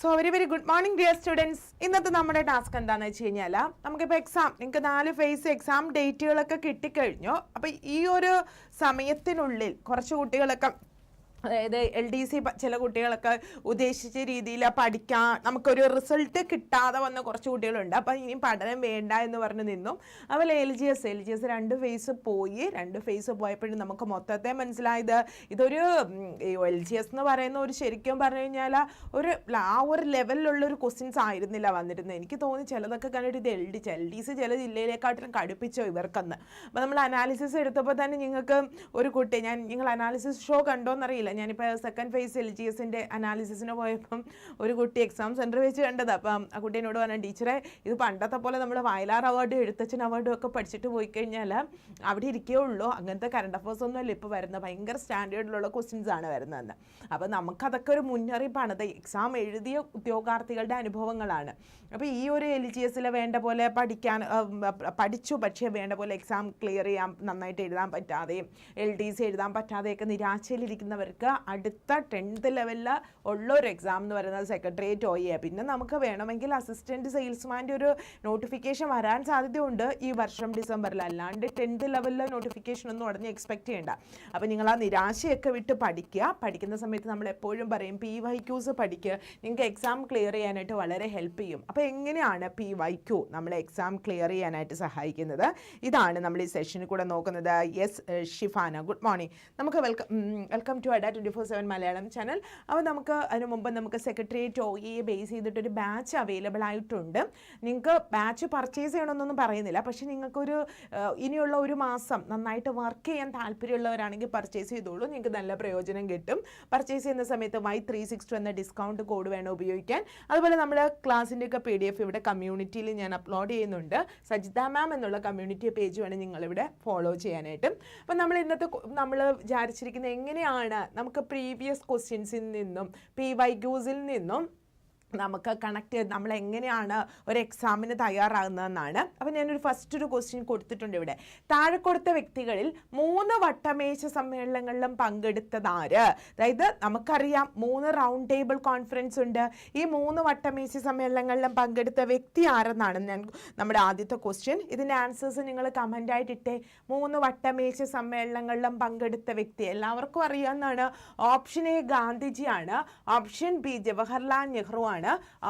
So very very good morning dear students ഇന്നത്തെ നമ്മുടെ task എന്താണെന്ന് വെച്ച് കഴിഞ്ഞാൽ നമുക്കിപ്പോൾ എക്സാം നിങ്ങൾക്ക് നാല് ഫേസ് എക്സാം ഡേറ്റുകളൊക്കെ കിട്ടിക്കഴിഞ്ഞു. അപ്പോൾ ഈ ഒരു സമയത്തിനുള്ളിൽ കുറച്ച് കുട്ടികളൊക്കെ അതായത് എൽ ഡി സി ചില കുട്ടികളൊക്കെ ഉദ്ദേശിച്ച രീതിയിൽ പഠിക്കാൻ നമുക്കൊരു റിസൾട്ട് കിട്ടാതെ വന്ന കുറച്ച് കുട്ടികളുണ്ട്. അപ്പം ഇനി പഠനം വേണ്ട എന്ന് പറഞ്ഞ് നിന്നും. അതുപോലെ L G S L G S രണ്ട് ഫേസ് പോയി. രണ്ട് ഫേസ് പോയപ്പോഴും നമുക്ക് മൊത്തത്തെ മനസ്സിലായത് ഇതൊരു എൽ ജി എസ് എന്ന് പറയുന്ന ഒരു ശരിക്കും പറഞ്ഞു കഴിഞ്ഞാൽ ഒരു ആ ഒരു ലെവലിലുള്ള ഒരു ക്വസ്റ്റ്യൻസ് ആയിരുന്നില്ല വന്നിരുന്നത്. എനിക്ക് തോന്നി ചിലതൊക്കെ കണ്ടിട്ട് ഇത് L D L D C ചില ജില്ലയിലേക്കാട്ടിലും കടുപ്പിച്ചോ ഇവർക്കെന്ന്. അപ്പം നമ്മൾ അനാലിസിസ് എടുത്തപ്പോൾ തന്നെ നിങ്ങൾക്ക് ഒരു കുട്ടി ഞാൻ നിങ്ങൾ അനാലിസിസ് ഷോ കണ്ടോന്നറിയില്ല. ഞാനിപ്പോൾ സെക്കൻഡ് ഫേസ് എൽ ജി എസിന്റെ അനാലിസിസിന് പോയപ്പം ഒരു കുട്ടി എക്സാം സെന്റർ വെച്ച് കണ്ടത്. അപ്പം ആ കുട്ടി എന്നോട് പറഞ്ഞു ടീച്ചറെ ഇത് പണ്ടത്തെ പോലെ നമ്മൾ വയലാർ അവാർഡ് എഴുത്തച്ഛൻ അവാർഡും ഒക്കെ പഠിച്ചിട്ട് പോയി കഴിഞ്ഞാൽ അവിടെ ഇരിക്കേ ഉള്ളൂ. അങ്ങനത്തെ കറണ്ട് അഫേഴ്സ് ഒന്നും അല്ല ഇപ്പോൾ വരുന്നത്. ഭയങ്കര സ്റ്റാൻഡേർഡിലുള്ള ക്വസ്റ്റ്യൻസ് ആണ് വരുന്നതെന്ന്. അപ്പോൾ നമുക്കതൊക്കെ ഒരു മുന്നറിയിപ്പാണ്. അത് എക്സാം എഴുതിയ ഉദ്യോഗാർത്ഥികളുടെ അനുഭവങ്ങളാണ്. അപ്പോൾ ഈ ഒരു എൽ ജി എസിൽ വേണ്ട പോലെ പഠിക്കാൻ പഠിച്ചു. പക്ഷേ വേണ്ട പോലെ എക്സാം ക്ലിയർ ചെയ്യാൻ നന്നായിട്ട് എഴുതാൻ പറ്റാതെയും എൽ ഡി സി എഴുതാൻ പറ്റാതെയൊക്കെ നിരാശയിലിരിക്കുന്നവർക്ക് അടുത്ത ടെൻത്ത് ലെവലിൽ ഉള്ള ഒരു എക്സാം എന്ന് പറയുന്നത് സെക്രട്ടേറിയറ്റ് ഓ എ പിന്നെ നമുക്ക് വേണമെങ്കിൽ അസിസ്റ്റന്റ് സെയിൽസ്മാന്റെ ഒരു നോട്ടിഫിക്കേഷൻ വരാൻ സാധ്യതയുണ്ട് ഈ വർഷം ഡിസംബറിൽ അല്ലാണ്ട് ടെൻത്ത് ലെവലിലെ നോട്ടിഫിക്കേഷൻ ഒന്നും ഉടനെ എക്സ്പെക്ട് ചെയ്യേണ്ട. അപ്പോൾ നിങ്ങൾ ആ നിരാശയൊക്കെ വിട്ട് പഠിക്കുക. പഠിക്കുന്ന സമയത്ത് നമ്മൾ എപ്പോഴും പറയും പി വൈ ക്യൂസ് പഠിക്കുക നിങ്ങൾക്ക് എക്സാം ക്ലിയർ ചെയ്യാനായിട്ട് വളരെ ഹെൽപ്പ് ചെയ്യും. അപ്പോൾ എങ്ങനെയാണ് പി വൈ ക്യൂ നമ്മളെ എക്സാം ക്ലിയർ ചെയ്യാനായിട്ട് സഹായിക്കുന്നത്? ഇതാണ് നമ്മൾ ഈ സെഷനിൽ കൂടെ നോക്കുന്നത്. യെസ് ഷിഫാന ഗുഡ് മോർണിംഗ് നമുക്ക് welcome welcome to Adda twenty four seven Malayalam channel അപ്പോൾ നമുക്ക് അതിന് മുമ്പ് നമുക്ക് സെക്രട്ടേറിയറ്റ് ഒ ഇ ബേസ് ചെയ്തിട്ടൊരു ബാച്ച് അവൈലബിൾ ആയിട്ടുണ്ട്. നിങ്ങൾക്ക് ബാച്ച് പർച്ചേസ് ചെയ്യണമെന്നൊന്നും പറയുന്നില്ല. പക്ഷേ നിങ്ങൾക്കൊരു ഇനിയുള്ള ഒരു മാസം നന്നായിട്ട് വർക്ക് ചെയ്യാൻ താല്പര്യമുള്ളവരാണെങ്കിൽ പർച്ചേസ് ചെയ്തോളൂ. നിങ്ങൾക്ക് നല്ല പ്രയോജനം കിട്ടും. പർച്ചേസ് ചെയ്യുന്ന സമയത്ത് വൈ ത്രീ സിക്സ് ടു എന്ന ഡിസ്കൗണ്ട് കോഡ് വേണം ഉപയോഗിക്കാൻ. അതുപോലെ നമ്മുടെ ക്ലാസ്സിന്റെ ഒക്കെ പി ഡി എഫ് ഇവിടെ കമ്മ്യൂണിറ്റിയിൽ ഞാൻ അപ്ലോഡ് ചെയ്യുന്നുണ്ട്. സജിത മാം എന്നുള്ള കമ്മ്യൂണിറ്റി പേജ് വേണം നിങ്ങളിവിടെ ഫോളോ ചെയ്യാനായിട്ട്. അപ്പം നമ്മൾ ഇന്നത്തെ നമ്മൾ വിചാരിച്ചിരിക്കുന്നത് എങ്ങനെയാണ് നമുക്ക് പ്രീവിയസ് ക്വസ്റ്റ്യൻസിൽ നിന്നും പി വൈ ക്യൂസിൽ നിന്നും നമുക്ക് കണക്ട് ചെയ്ത് നമ്മൾ എങ്ങനെയാണ് ഒരു എക്സാമിന് തയ്യാറാകുന്നതെന്നാണ്. അപ്പോൾ ഞാനൊരു ഫസ്റ്റ് ഒരു ക്വസ്റ്റ്യൻ കൊടുത്തിട്ടുണ്ട് ഇവിടെ. താഴെ കൊടുത്ത വ്യക്തികളിൽ മൂന്ന് വട്ടമേശ സമ്മേളനങ്ങളിലും പങ്കെടുത്തതാര്? അതായത് നമുക്കറിയാം മൂന്ന് റൗണ്ട് ടേബിൾ കോൺഫറൻസ് ഉണ്ട്. ഈ മൂന്ന് വട്ടമേശ സമ്മേളനങ്ങളിലും പങ്കെടുത്ത വ്യക്തി ആരെന്നാണ് ഞാൻ നമ്മുടെ ആദ്യത്തെ ക്വസ്റ്റ്യൻ ഇതിന്റെ ആൻസേഴ്സ് നിങ്ങൾ കമന്റായിട്ട് ഇട്ടേ. മൂന്ന് വട്ടമേശ സമ്മേളനങ്ങളിലും പങ്കെടുത്ത വ്യക്തി എല്ലാവർക്കും അറിയാവുന്നതാണ്. ഓപ്ഷൻ എ ഗാന്ധിജിയാണ്. ഓപ്ഷൻ ബി ജവഹർലാൽ നെഹ്റു ആണ്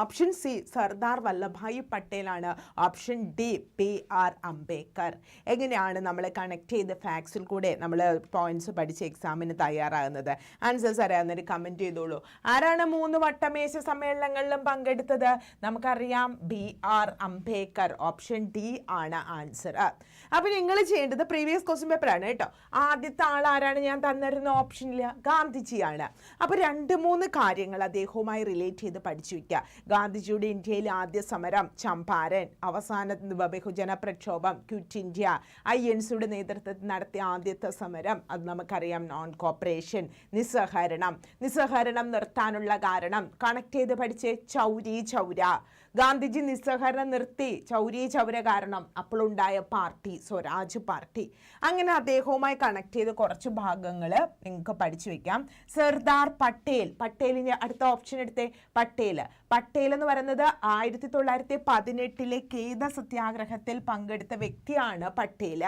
option C Sardar Vallabhbhai പട്ടേലാണ്. Option D B R Ambedkar. എങ്ങനെയാണ് നമ്മൾ കണക്ട് ചെയ്ത ഫാക്സിൽ കൂടെ നമ്മൾ പോയിന്റ്സ് പഠിച്ച് എക്സാമിന് തയ്യാറാകുന്നത്? ആൻസേഴ്സ് അറിയാവുന്നവർ കമന്റ് ചെയ്തോളൂ. ആരാണ് മൂന്ന് വട്ടമേശ സമ്മേളനങ്ങളിലും പങ്കെടുത്തത്? നമുക്കറിയാം B R Ambedkar. Option D ആണ് ആൻസർ അപ്പോൾ നിങ്ങൾ ചെയ്യേണ്ടത് പ്രീവിയസ് ക്വസ്റ്റ്യൻ പേപ്പറാണ് കേട്ടോ. ആദ്യത്തെ ആൾ ആരാണ് ഞാൻ തന്നിരുന്ന ഓപ്ഷനിൽ ഗാന്ധിജിയാണ്. അപ്പോൾ രണ്ട് മൂന്ന് കാര്യങ്ങൾ അദ്ദേഹവുമായി റിലേറ്റ് ചെയ്ത് പഠിച്ചു വയ്ക്കുക ഗാന്ധിജിയുടെ ഇന്ത്യയിലെ ആദ്യ സമരം ചമ്പാരൻ അവസാന ബഹുജന പ്രക്ഷോഭം ക്വിറ്റ് ഇന്ത്യ ഐ എൻ സിയുടെ നേതൃത്വത്തിൽ നടത്തിയ ആദ്യത്തെ സമരം. അത് നമുക്കറിയാം നോൺ കോപ്പറേഷൻ നിസ്സഹരണം നിസ്സഹരണം നിർത്താനുള്ള കാരണം കണക്ട് ചെയ്ത് പഠിച്ച് ചൗരി ചൗര. ഗാന്ധിജി നിസ്സഹരണം നിർത്തി ചൗരി ചൗര കാരണം അപ്പോഴുണ്ടായ പാർട്ടി സ്വരാജ് പാർട്ടി. അങ്ങനെ അദ്ദേഹവുമായി കണക്ട് ചെയ്ത് കുറച്ച് ഭാഗങ്ങൾ നിങ്ങൾക്ക് പഠിച്ചു വെക്കാം. സർദാർ പട്ടേൽ പട്ടേലിന്റെ അടുത്ത ഓപ്ഷൻ എടുത്തേ പട്ടേൽ പട്ടേൽ എന്ന് പറയുന്നത് ആയിരത്തി തൊള്ളായിരത്തി പതിനെട്ടിലെ കേദ സത്യാഗ്രഹത്തിൽ പങ്കെടുത്ത വ്യക്തിയാണ് പട്ടേൽ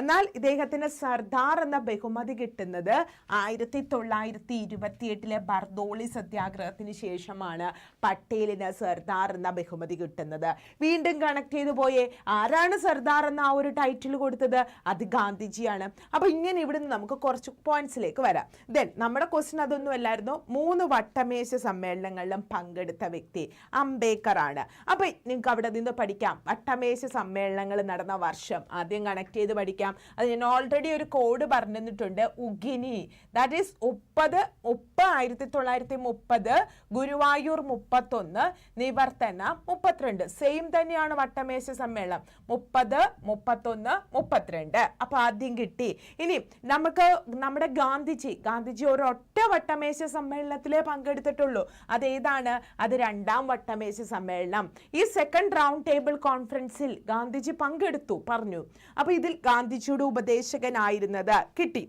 എന്നാൽ ഇദ്ദേഹത്തിന് സർദാർ എന്ന ബഹുമതി കിട്ടുന്നത് ആയിരത്തി തൊള്ളായിരത്തി ഇരുപത്തിയെട്ടിലെ ബർദോളി സത്യാഗ്രഹത്തിന് ശേഷമാണ് പട്ടേലിന് സർദാർ എന്ന ബഹുമതി കിട്ടുന്നത്. വീണ്ടും കണക്ട് ചെയ്തു പോയേ ആരാണ് സർദാർ എന്ന ആ ഒരു ടൈറ്റിൽ കൊടുത്തത്? അത് ഗാന്ധിജിയാണ്. അപ്പോൾ ഇങ്ങനെ ഇവിടുന്ന് നമുക്ക് കുറച്ച് പോയിന്റ്സിലേക്ക് വരാം. ദെൻ നമ്മുടെ ക്വസ്റ്റ്യൻ അതൊന്നും അല്ലായിരുന്നു. മൂന്ന് വട്ടമേശ സമ്മേളനങ്ങളിലും പങ്കെടുത്ത വ്യക്തി അംബേദ്കർ ആണ്. അപ്പോൾ നിങ്ങൾക്ക് അവിടെ നിന്ന് പഠിക്കാം. വട്ടമേശ സമ്മേളനങ്ങൾ നടന്ന വർഷം ആദ്യം കണക്ട് ചെയ്ത് പഠിക്കാം. അത് ഞാൻ ഓൾറെഡി ഒരു കോഡ് പറഞ്ഞു തന്നിട്ടുണ്ട് ഉഗിനി. ദാറ്റ് ഈസ് മുപ്പത് മുപ്പത് ആയിരത്തി തൊള്ളായിരത്തി മുപ്പത് ഗുരുവായൂർ മുപ്പത്തൊന്ന് നിവർത്തന മുപ്പത്തിരണ്ട്. സെയിം തന്നെയാണ് വട്ടമേശ സമ്മേളനം. മുപ്പത് മുപ്പത്തൊന്ന് മുപ്പത്തിരണ്ട്. അപ്പൊ ആദ്യം കിട്ടി. ഇനി നമുക്ക് നമ്മുടെ ഗാന്ധിജി ഗാന്ധിജി ഒരൊറ്റ വട്ടമേശ സമ്മേളനത്തിലേ പങ്കെടുത്തിട്ടുള്ളൂ. അതേതാണ്? അത് രണ്ടാം വട്ടമേശ സമ്മേളനം. ഈ സെക്കൻഡ് റൗണ്ട് ടേബിൾ കോൺഫറൻസിൽ ഗാന്ധിജി പങ്കെടുത്തു പറഞ്ഞു. അപ്പൊ ഇതിൽ ഗാന്ധിജിയുടെ ഉപദേശകനായിരുന്നത്. കിട്ടി.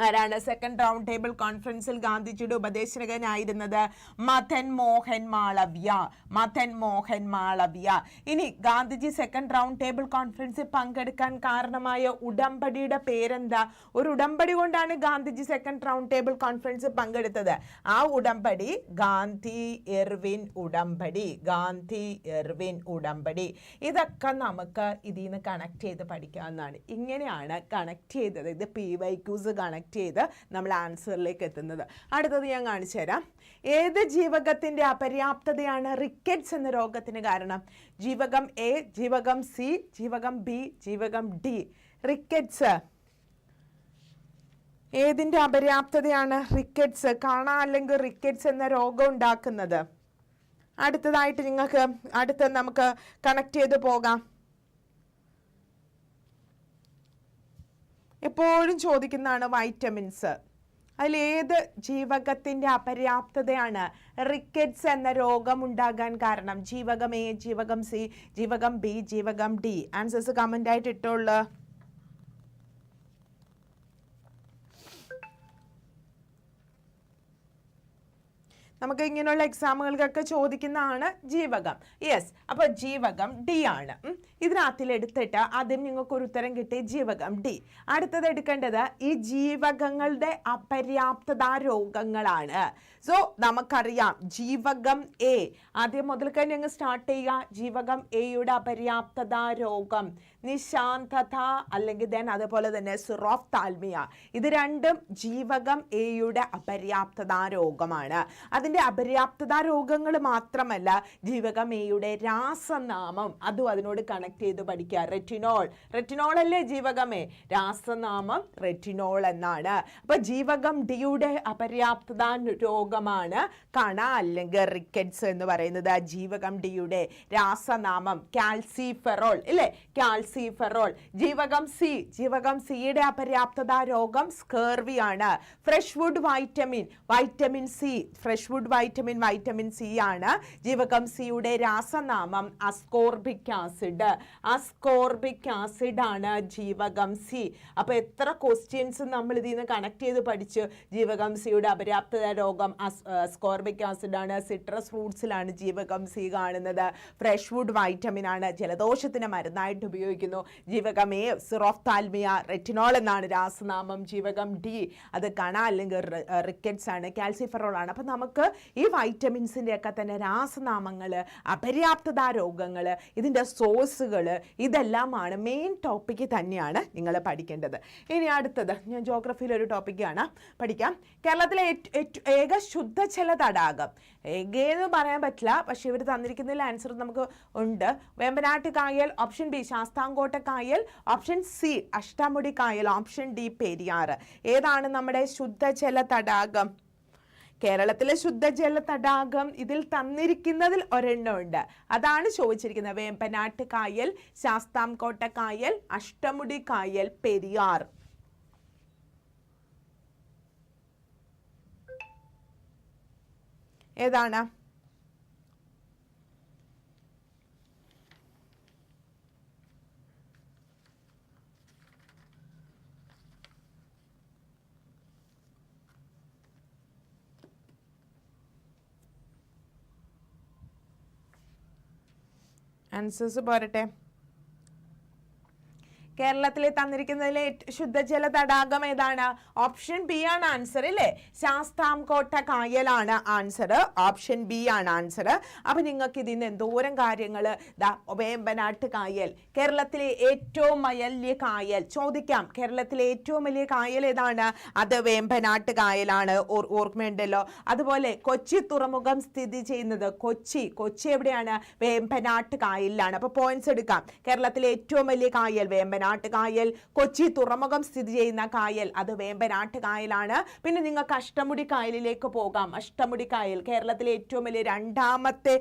ആരാണ് സെക്കൻഡ് റൗണ്ട് ടേബിൾ കോൺഫറൻസിൽ ഗാന്ധിജിയുടെ ഉപദേശകനായിരുന്നത്? മഥൻ മോഹൻ മാളവ്യ. മഥൻ മോഹൻ മാളവ്യ. ഇനി ഗാന്ധിജി സെക്കൻഡ് റൗണ്ട് ടേബിൾ കോൺഫറൻസിൽ പങ്കെടുക്കാൻ കാരണമായ ഉടമ്പടിയുടെ പേരെന്താ? ഒരു ഉടമ്പടി കൊണ്ടാണ് ഗാന്ധിജി സെക്കൻഡ് റൗണ്ട് ടേബിൾ കോൺഫറൻസിൽ പങ്കെടുത്തത്. ആ ഉടമ്പടി ഗാന്ധി എർവിൻ ഉടമ്പടി. ഗാന്ധി എർവിൻ ഉടമ്പടി. ഇതൊക്കെ നമുക്ക് ഇതിൽ നിന്ന് കണക്ട് ചെയ്ത് പഠിക്കാവുന്നതാണ്. ഇങ്ങനെയാണ് കണക്ട് ചെയ്തത്. ഇത് പി വൈ ക്യൂസ് കണക്ട് ചെയ്ത് നമ്മൾ ആൻസറിലേക്ക് എത്തുന്നത്. അടുത്തത് ഞാൻ കാണിച്ചു തരാം. ഏത് ജീവകത്തിന്റെ അപര്യാപ്തതയാണ് റിക്കറ്റ്സ് എന്ന രോഗത്തിന് കാരണം? ജീവകം എ ജീവകം സി ജീവകം ബി ജീവകം ഡി റിക്കറ്റ്സ് ഏതിന്റെ അപര്യാപ്തതയാണ് റിക്കറ്റ്സ് കാണാൻ അല്ലെങ്കിൽ റിക്കറ്റ്സ് എന്ന രോഗം ഉണ്ടാക്കുന്നത്? അടുത്തതായിട്ട് നിങ്ങൾക്ക് അടുത്ത നമുക്ക് കണക്ട് ചെയ്ത് പോകാം. എപ്പോഴും ചോദിക്കുന്നതാണ് വൈറ്റമിൻസ്. അതിലേത് ജീവകത്തിന്റെ അപര്യാപ്തതയാണ്? റിക്കറ്റ്സ് എന്ന രോഗം ഉണ്ടാകാൻ കാരണം ജീവകം എ ജീവകം സി ജീവകം ബി ജീവകം ഡി. ആൻസേഴ്സ് കമന്റായിട്ട് ഇട്ടുള്ളൂ നമുക്ക് ഇങ്ങനെയുള്ള എക്സാമുകൾക്കൊക്കെ ചോദിക്കുന്നതാണ് ജീവകം. യെസ് അപ്പോൾ ജീവകം ഡി ആണ്. ഇതിനകത്തിലെടുത്തിട്ട് ആദ്യം നിങ്ങൾക്ക് ഒരു ഉത്തരം കിട്ടി ജീവകം ഡി അടുത്തത് എടുക്കേണ്ടത് ഈ ജീവകങ്ങളുടെ അപര്യാപ്തത രോഗങ്ങളാണ്. സോ നമുക്കറിയാം ജീവകം എ ആദ്യം മുതൽ കഴിഞ്ഞ് അങ്ങ് സ്റ്റാർട്ട് ചെയ്യുക. ജീവകം എയുടെ അപര്യാപ്തത രോഗം നിശാന്തത അല്ലെങ്കിൽ ദെൻ അതുപോലെ തന്നെ സിറോഫ് താൽമിയ ഇത് രണ്ടും ജീവകം എയുടെ അപര്യാപ്തത രോഗമാണ്. അതിന്റെ അപര്യാപ്തത രോഗങ്ങൾ മാത്രമല്ല ജീവകം എയുടെ രാസനാമം അതും അതിനോട് കണക്ട് ചെയ്ത് പഠിക്കുക. റെറ്റിനോൾ റെറ്റിനോൾ അല്ലേ ജീവകമേ രാസനാമം റെറ്റിനോൾ എന്നാണ്. അപ്പോൾ ജീവകം ഡിയുടെ അപര്യാപ്തത രോഗമാണ് കണ അല്ലെങ്കിൽ റിക്കറ്റ്സ് എന്ന് പറയുന്നത് ജീവകം ഡിയുടെ രാസനാമം കാൽസിഫെറോൾ ഇല്ലേ? കാൽസിഫെറോൾ. ജീവകം സി ജീവകം സിയുടെ അപര്യാപ്തത രോഗം സ്കേർവി ആണ് fresh food vitamin vitamin C fresh food vitamin vitamin C ആണ് ജീവകം സിയുടെ രാസനാമം അസ്കോർബിക് ആസിഡ്. അസ്കോർബിക് ആസിഡ് ആണ് ജീവകം സി. അപ്പൊ എത്ര ക്വസ്റ്റ്യൻസ് നമ്മൾ ഇതിൽ നിന്ന് കണക്ട് ചെയ്ത് പഠിച്ചു ജീവകം സിയുടെ അപര്യാപ്തത രോഗം സ്കോർബിക് ആസിഡ് ആണ് സിട്രസ് ഫ്രൂട്ട്സിലാണ് ജീവകം സി കാണുന്നത്. ഫ്രഷ് വുഡ് വൈറ്റമിൻ ആണ് ജലദോഷത്തിന് മരുന്നായിട്ട് ഉപയോഗിക്കുന്നു. ജീവകം എ സിറോഫ്താൽമിയ റെറ്റിനോൾ എന്നാണ് രാസനാമം ജീവകം ഡി അത് കണ അല്ലെങ്കിൽ റിക്കറ്റ്സ് ആണ് കാൽസിഫറോൾ ആണ്. അപ്പം നമുക്ക് ഈ വൈറ്റമിൻസിന്റെ ഒക്കെ തന്നെ രാസനാമങ്ങൾ അപര്യാപ്തത രോഗങ്ങൾ ഇതിന്റെ സോഴ്സുകൾ ഇതെല്ലാമാണ് മെയിൻ ടോപ്പിക്ക് തന്നെയാണ് നിങ്ങൾ പഠിക്കേണ്ടത്. ഇനി അടുത്തത് ഞാൻ ജോഗ്രഫിയിലൊരു ടോപ്പിക്കാണ് പഠിക്കാം. കേരളത്തിലെ ഏക ശുദ്ധജല തടാകം ഏകയെന്ന് പറയാൻ പറ്റില്ല പക്ഷെ ഇവർ തന്നിരിക്കുന്നതിൽ ആൻസർ നമുക്ക് ഉണ്ട്. വേമ്പനാട്ട് കായൽ ഓപ്ഷൻ ബി ശാസ്താംകോട്ട കായൽ ഓപ്ഷൻ സി അഷ്ടമുടി കായൽ ഓപ്ഷൻ ഡി പെരിയാർ ഏതാണ് നമ്മുടെ ശുദ്ധജല തടാകം കേരളത്തിലെ ശുദ്ധജല തടാകം ഇതിൽ തന്നിരിക്കുന്നതിൽ ഒരെണ്ണം ഉണ്ട്. അതാണ് ചോദിച്ചിരിക്കുന്നത്. വേമ്പനാട്ട് കായൽ ശാസ്താംകോട്ട കായൽ അഷ്ടമുടി കായൽ പെരിയാർ. ഏതാണ്? ആൻസേഴ്സ് പോരട്ടെ. കേരളത്തിൽ തന്നിരിക്കുന്നതിലെ ശുദ്ധജല തടാകം ഏതാണ്? ഓപ്ഷൻ ബി ആണ് ആൻസർ അല്ലേ ശാസ്താംകോട്ട കായലാണ് ആൻസർ ഓപ്ഷൻ ബി ആണ് ആൻസർ അപ്പൊ നിങ്ങൾക്ക് ഇതിന് എന്തോരം കാര്യങ്ങൾ വേമ്പനാട്ട് കായൽ. കേരളത്തിലെ ഏറ്റവും വലിയ കായൽ. ചോദിക്കാം കേരളത്തിലെ ഏറ്റവും വലിയ കായൽ ഏതാണ്? അത് വേമ്പനാട്ട് കായലാണ്. ഓർ- ഓർമ്മയുണ്ടല്ലോ? അതുപോലെ കൊച്ചി തുറമുഖം സ്ഥിതി ചെയ്യുന്നത് കൊച്ചി. കൊച്ചി എവിടെയാണ്? വേമ്പനാട്ട് കായലിലാണ്. അപ്പൊ പോയിന്റ്സ് എടുക്കാം. കേരളത്തിലെ ഏറ്റവും വലിയ കായൽ വേമ്പനാട്ട് കായൽ കൊച്ചി തുറമുഖം സ്ഥിതി ചെയ്യുന്ന കായൽ അത് വേമ്പനാട്ട് കായലാണ് പിന്നെ നിങ്ങൾക്ക് അഷ്ടമുടി കായലിലേക്ക് പോകാം. അഷ്ടമുടി കായൽ കേരളത്തിലെ ഏറ്റവും വലിയ രണ്ടാമത്തെ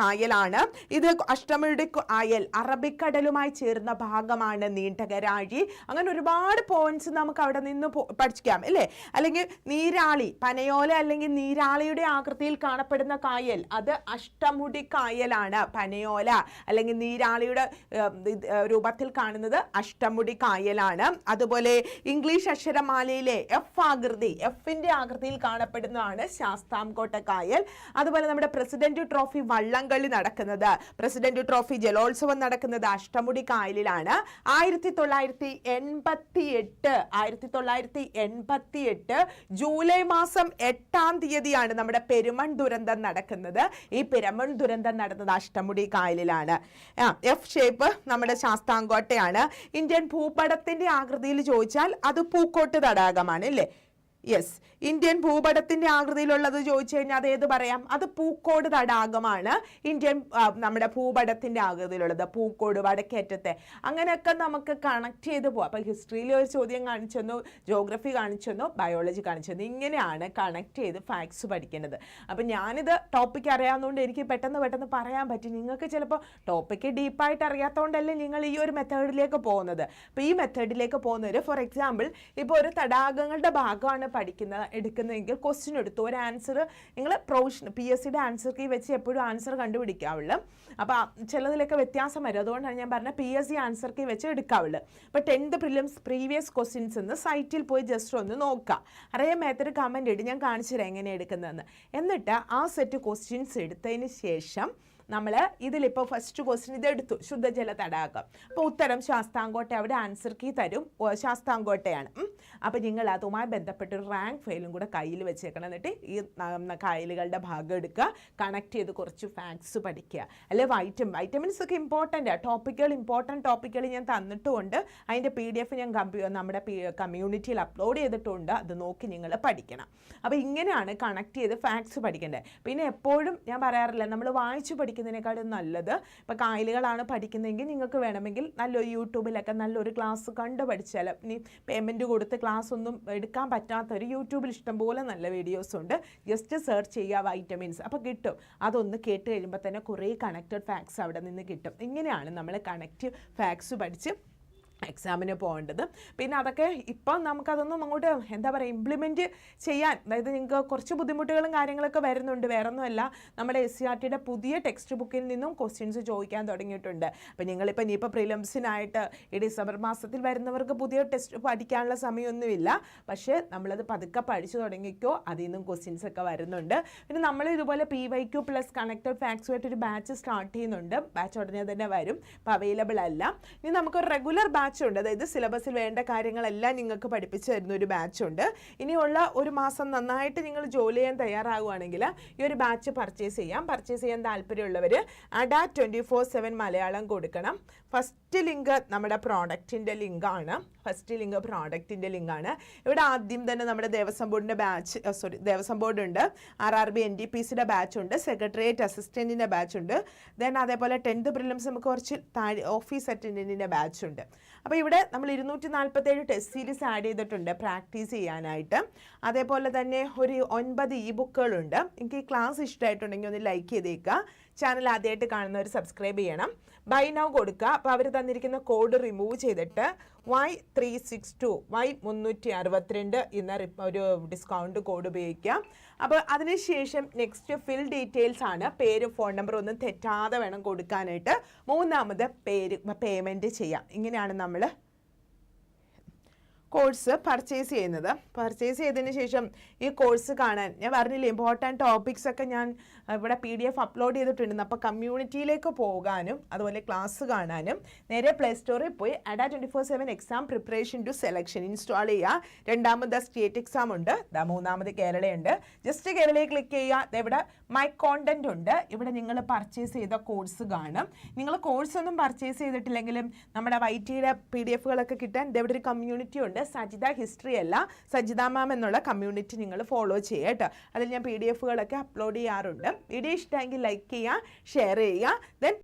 കായലാണ്. ഇത് അഷ്ടമുടി കായൽ അറബിക്കടലുമായി ചേർന്ന ഭാഗമാണ് നീണ്ടകരാഴി. അങ്ങനെ ഒരുപാട് പോയിന്റ്സ് നമുക്ക് അവിടെ നിന്ന് പഠിക്കാം അല്ലേ? അല്ലെങ്കിൽ നീരാളി പനയോല അല്ലെങ്കിൽ നീരാളിയുടെ ആകൃതിയിൽ കാണപ്പെടുന്ന കായൽ അത് അഷ്ടമുടി കായലാണ്. പനയോല അല്ലെങ്കിൽ നീരാളിയുടെ രൂപത്തിൽ കാണുന്നത് അഷ്ടമുടി കായലാണ്. അതുപോലെ ഇംഗ്ലീഷ് അക്ഷരമാലയിലെ എഫ് ആകൃതി എഫിന്റെ ആകൃതിയിൽ കാണപ്പെടുന്നതാണ് ശാസ്താംകോട്ട കായൽ. അതുപോലെ നമ്മുടെ പ്രസിഡന്റ് ട്രോഫി വള്ളംകളി നടക്കുന്നത്. പ്രസിഡന്റ് ട്രോഫി ജലോത്സവം നടക്കുന്നത് അഷ്ടമുടി കായലിലാണ്. ആയിരത്തി തൊള്ളായിരത്തി എൺപത്തി എട്ട് ആയിരത്തി തൊള്ളായിരത്തി എൺപത്തി എട്ട് ജൂലൈ മാസം എട്ടാം തീയതിയാണ് നമ്മുടെ പെരുമൺ ദുരന്തം നടക്കുന്നത്. ഈ പെരുമൺ ദുരന്തം നടന്നത് അഷ്ടമുടി കായലിലാണ്. എഫ് ഷേപ്പ് നമ്മുടെ ശാസ്താംകോട്ടയാണ്. ഇന്ത്യൻ ഭൂപടത്തിന്റെ ആകൃതിയിൽ ചോദിച്ചാൽ അത് പൂക്കോട്ട് തടാകമാണ് അല്ലേ? യെസ് ഇന്ത്യൻ ഭൂപടത്തിന്റെ ആകൃതിയിലുള്ളത് ചോദിച്ചു കഴിഞ്ഞാൽ അത് ഏത് പറയാം? അത് പൂക്കോട് തടാകമാണ്. ഇന്ത്യൻ നമ്മുടെ ഭൂപടത്തിന്റെ ആകൃതിയിലുള്ളത്. പൂക്കോട് വടക്കേറ്റത്തെ. അങ്ങനെയൊക്കെ നമുക്ക് കണക്ട് ചെയ്ത് പോവാം. അപ്പൊ ഹിസ്റ്ററിയിൽ ഒരു ചോദ്യം കാണിച്ചു തന്നു ജോഗ്രഫി കാണിച്ചു തന്നു ബയോളജി കാണിച്ചു തന്നു. ഇങ്ങനെയാണ് കണക്ട് ചെയ്ത് ഫാക്ട്സ് പഠിക്കേണ്ടത്. അപ്പൊ ഞാനിത് ടോപ്പിക് അറിയാവുന്നതുകൊണ്ട് എനിക്ക് പെട്ടെന്ന് പെട്ടെന്ന് പറയാൻ പറ്റും. നിങ്ങൾക്ക് ചിലപ്പോൾ ടോപ്പിക്ക് ഡീപ്പായിട്ട് അറിയാത്തതുകൊണ്ടല്ലേ നിങ്ങൾ ഈ ഒരു മെത്തേഡിലേക്ക് പോകുന്നത്. അപ്പൊ ഈ മെത്തേഡിലേക്ക് പോകുന്നവർ ഫോർ എക്സാമ്പിൾ ഇപ്പോൾ ഒരു തടാകങ്ങളുടെ ഭാഗമാണ് പഠിക്കുന്നത് എടുക്കുന്നതെങ്കിൽ ക്വസ്റ്റ്യൻ എടുത്തു. ഒരു ആൻസർ നിങ്ങൾ പ്രൊവിഷൻ പി എസ് സിയുടെ ആൻസർ കീ വെച്ച് എപ്പോഴും ആൻസർ കണ്ടുപിടിക്കാവുള്ളൂ. അപ്പോൾ ചിലതിലൊക്കെ വ്യത്യാസം വരും. അതുകൊണ്ടാണ് ഞാൻ പറഞ്ഞത് P S C answer key വെച്ച് എടുക്കാവുള്ളൂ. അപ്പോൾ ടെൻത്ത് പ്രിലിംസ് പ്രീവിയസ് ക്വസ്റ്റ്യൻസ് എന്ന് സൈറ്റിൽ പോയി ജസ്റ്റ് ഒന്ന് നോക്കുക അറിയാൻ മേത്തൊരു കമന്റ് ഇട്ട് ഞാൻ കാണിച്ചു തരാം എങ്ങനെ എടുക്കുന്നതെന്ന്. എന്നിട്ട് ആ സെറ്റ് ക്വസ്റ്റ്യൻസ് എടുത്തതിന് ശേഷം നമ്മൾ ഇതിലിപ്പോൾ ഫസ്റ്റ് ക്വസ്റ്റ്യൻ ഇതെടുത്തു. ശുദ്ധജല തടാകം. അപ്പോൾ ഉത്തരം ശാസ്താംകോട്ട. അവിടെ ആൻസർ കീ തരും. ശാസ്താംകോട്ടയാണ്. അപ്പോൾ നിങ്ങൾ അതുമായി ബന്ധപ്പെട്ട് ഒരു റാങ്ക് ഫയലും കൂടെ കയ്യിൽ വെച്ചേക്കണം. എന്നിട്ട് ഈ കായലുകളുടെ ഭാഗം എടുക്കുക. കണക്ട് ചെയ്ത് കുറച്ച് ഫാക്ട്സ് പഠിക്കുക. അല്ലെ വൈറ്റമിൻ വൈറ്റമിൻസ് ഒക്കെ ഇമ്പോർട്ടന്റ് ടോപ്പിക്കുകൾ ഇമ്പോർട്ടന്റ് ടോപ്പിക്കുകൾ ഞാൻ തന്നിട്ടുമുണ്ട്. അതിന്റെ പി ഡി എഫ് ഞാൻ നമ്മുടെ കമ്മ്യൂണിറ്റിയിൽ അപ്ലോഡ് ചെയ്തിട്ടുണ്ട്. അത് നോക്കി നിങ്ങൾ പഠിക്കണം. അപ്പോൾ ഇങ്ങനെയാണ് കണക്ട് ചെയ്ത് ഫാക്ട്സ് പഠിക്കേണ്ടത്. പിന്നെ എപ്പോഴും ഞാൻ പറയാറില്ല നമ്മൾ വായിച്ചു പഠിക്കുന്നതിനേക്കാളും നല്ലത്. ഇപ്പോൾ കായലുകളാണ് പഠിക്കുന്നതെങ്കിൽ നിങ്ങൾക്ക് വേണമെങ്കിൽ നല്ലൊരു യൂട്യൂബിലൊക്കെ നല്ലൊരു ക്ലാസ് കണ്ട് പഠിച്ചാൽ ഇനി പേയ്മെന്റ് കൊടുത്ത് ക്ലാസ് ഒന്നും എടുക്കാൻ പറ്റാത്തൊരു യൂട്യൂബിൽ ഇഷ്ടംപോലെ നല്ല വീഡിയോസ് ഉണ്ട്. ജസ്റ്റ് സെർച്ച് ചെയ്യുക വൈറ്റമിൻസ് അപ്പോൾ കിട്ടും. അതൊന്ന് കേട്ട് കഴിയുമ്പോൾ തന്നെ കുറേ കണക്റ്റഡ് ഫാക്ട്സ് അവിടെ നിന്ന് കിട്ടും. ഇങ്ങനെയാണ് നമ്മൾ കണക്റ്റീവ് ഫാക്ട്സ് പഠിച്ച് എക്സാമിന് പോകേണ്ടത്. പിന്നെ അതൊക്കെ ഇപ്പം നമുക്കതൊന്നും അങ്ങോട്ട് എന്താ പറയുക ഇംപ്ലിമെന്റ് ചെയ്യാൻ അതായത് നിങ്ങൾക്ക് കുറച്ച് ബുദ്ധിമുട്ടുകളും കാര്യങ്ങളൊക്കെ വരുന്നുണ്ട്. വേറെ ഒന്നുമല്ല നമ്മുടെ എസ് സി ആർ ടിയുടെ പുതിയ ടെക്സ്റ്റ് ബുക്കിൽ നിന്നും ക്വസ്റ്റ്യൻസ് ചോദിക്കാൻ തുടങ്ങിയിട്ടുണ്ട്. അപ്പം നിങ്ങളിപ്പോൾ ഇനിയിപ്പോൾ പ്രിലിംസിനായിട്ട് ഈ ഡിസംബർ മാസത്തിൽ വരുന്നവർക്ക് പുതിയ ടെസ്റ്റ് പഠിക്കാനുള്ള സമയമൊന്നുമില്ല. പക്ഷേ നമ്മളത് പതുക്കെ പഠിച്ചു തുടങ്ങിക്കോ അതിൽ നിന്നും ക്വസ്റ്റ്യൻസ് ഒക്കെ വരുന്നുണ്ട്. പിന്നെ നമ്മൾ ഇതുപോലെ P Y Q plus connected ഫാക്സുമായിട്ട് ഒരു ബാച്ച് സ്റ്റാർട്ട് ചെയ്യുന്നുണ്ട്. ബാച്ച് ഉടനെ തന്നെ വരും. അപ്പോൾ അവൈലബിൾ അല്ല. ഇനി നമുക്കൊരു റെഗുലർ ബാച്ച് ഉണ്ട് അതായത് സിലബസിൽ വേണ്ട കാര്യങ്ങളെല്ലാം നിങ്ങൾക്ക് പഠിപ്പിച്ചു തരുന്ന ഒരു ബാച്ചുണ്ട്. ഇനിയുള്ള ഒരു മാസം നന്നായിട്ട് നിങ്ങൾ ജോലി ചെയ്യാൻ തയ്യാറാകുവാണെങ്കിൽ ഈ ഒരു ബാച്ച് പർച്ചേസ് ചെയ്യാം. പർച്ചേസ് ചെയ്യാൻ താല്പര്യമുള്ളവർ Adda twenty four seven Malayalam കൊടുക്കണം. ഫസ്റ്റ് ലിങ്ക് നമ്മുടെ പ്രോഡക്റ്റിന്റെ ലിങ്കാണ്. First link പ്രോഡക്റ്റിന്റെ ലിങ്കാണ്. ഇവിടെ ആദ്യം തന്നെ നമ്മുടെ ദേവസ്വം ബോർഡിന്റെ ബാച്ച് സോറി ദേവസ്വം ബോർഡ് ഉണ്ട് R R B N D P സിയുടെ ബാച്ച് ഉണ്ട് സെക്രട്ടേറിയറ്റ് അസിസ്റ്റന്റിന്റെ ബാച്ച് ഉണ്ട് ദെൻ അതേപോലെ ടെൻത്ത് പ്രിലിംസ് നമുക്ക് കുറച്ച് താഴെ ഓഫീസ് അറ്റൻഡന്റിന്റെ ബാച്ച് ഉണ്ട് അപ്പോൾ ഇവിടെ നമ്മൾ ഇരുന്നൂറ്റി നാൽപ്പത്തേഴ് ടെസ്റ്റ് സീരീസ് ആഡ് ചെയ്തിട്ടുണ്ട് പ്രാക്ടീസ് ചെയ്യാനായിട്ട്. അതേപോലെ തന്നെ ഒരു ഒൻപത് ഇ ബുക്കുകളുണ്ട് എനിക്ക് ഈ ക്ലാസ് ഇഷ്ടമായിട്ടുണ്ടെങ്കിൽ ഒന്ന് ലൈക്ക് ചെയ്തേക്കുക. ചാനൽ ആദ്യമായിട്ട് കാണുന്നവർ സബ്സ്ക്രൈബ് ചെയ്യണം. ബൈ നൗ കൊടുക്കുക. അപ്പോൾ അവർ തന്നിരിക്കുന്ന കോഡ് റിമൂവ് ചെയ്തിട്ട് Y three six two Y മുന്നൂറ്റി അറുപത്തിരണ്ട് എന്ന ഒരു ഡിസ്കൗണ്ട് കോഡ് ഉപയോഗിക്കാം അപ്പോൾ അതിനുശേഷം നെക്സ്റ്റ് ഫിൽ ഡീറ്റെയിൽസ് ആണ്. പേര് ഫോൺ നമ്പർ ഒന്നും തെറ്റാതെ വേണം കൊടുക്കാനായിട്ട്. മൂന്നാമത് പേര് പേയ്മെന്റ് ചെയ്യാം. ഇങ്ങനെയാണ് നമ്മൾ കോഴ്സ് പർച്ചേസ് ചെയ്യുന്നത്. പർച്ചേസ് ചെയ്തതിന് ശേഷം ഈ കോഴ്സ് കാണാൻ ഞാൻ പറഞ്ഞില്ലേ ഇമ്പോർട്ടന്റ് ടോപ്പിക്സ് ഒക്കെ ഞാൻ ഇവിടെ പി ഡി എഫ് അപ്ലോഡ് ചെയ്തിട്ടുണ്ട്. അപ്പോൾ കമ്മ്യൂണിറ്റിയിലേക്ക് പോകാനും അതുപോലെ ക്ലാസ് കാണാനും നേരെ പ്ലേ സ്റ്റോറിൽ പോയി Adda twenty four seven exam preparation to selection install ചെയ്യുക രണ്ടാമത് സ്റ്റേറ്റ് എക്സാം ഉണ്ട് മൂന്നാമത് കേരളയുണ്ട്. ജസ്റ്റ് കേരളയിൽ ക്ലിക്ക് ചെയ്യുക ഇവിടെ മൈ കോണ്ടന്റ് ഉണ്ട്. ഇവിടെ നിങ്ങൾ പർച്ചേസ് ചെയ്ത കോഴ്സ് കാണും. നിങ്ങൾ കോഴ്സ് ഒന്നും പർച്ചേസ് ചെയ്തിട്ടില്ലെങ്കിലും നമ്മുടെ വൈറ്റിയുടെ പി ഡി എഫുകളൊക്കെ കിട്ടാൻ ഇവിടെ ഒരു കമ്മ്യൂണിറ്റി ഉണ്ട്. സജിത ഹിസ്റ്ററി അല്ല. സജിത മാം എന്നുള്ള കമ്മ്യൂണിറ്റി നിങ്ങൾ ഫോളോ ചെയ്യുക കേട്ടോ. അതിൽ ഞാൻ പി ഡി എഫുകളൊക്കെ അപ്ലോഡ് ചെയ്യാറുണ്ട്. വീഡിയോ ഇഷ്ടമെങ്കിൽ ലൈക്ക് ചെയ്യുക ഷെയർ ചെയ്യുക. ദെൻ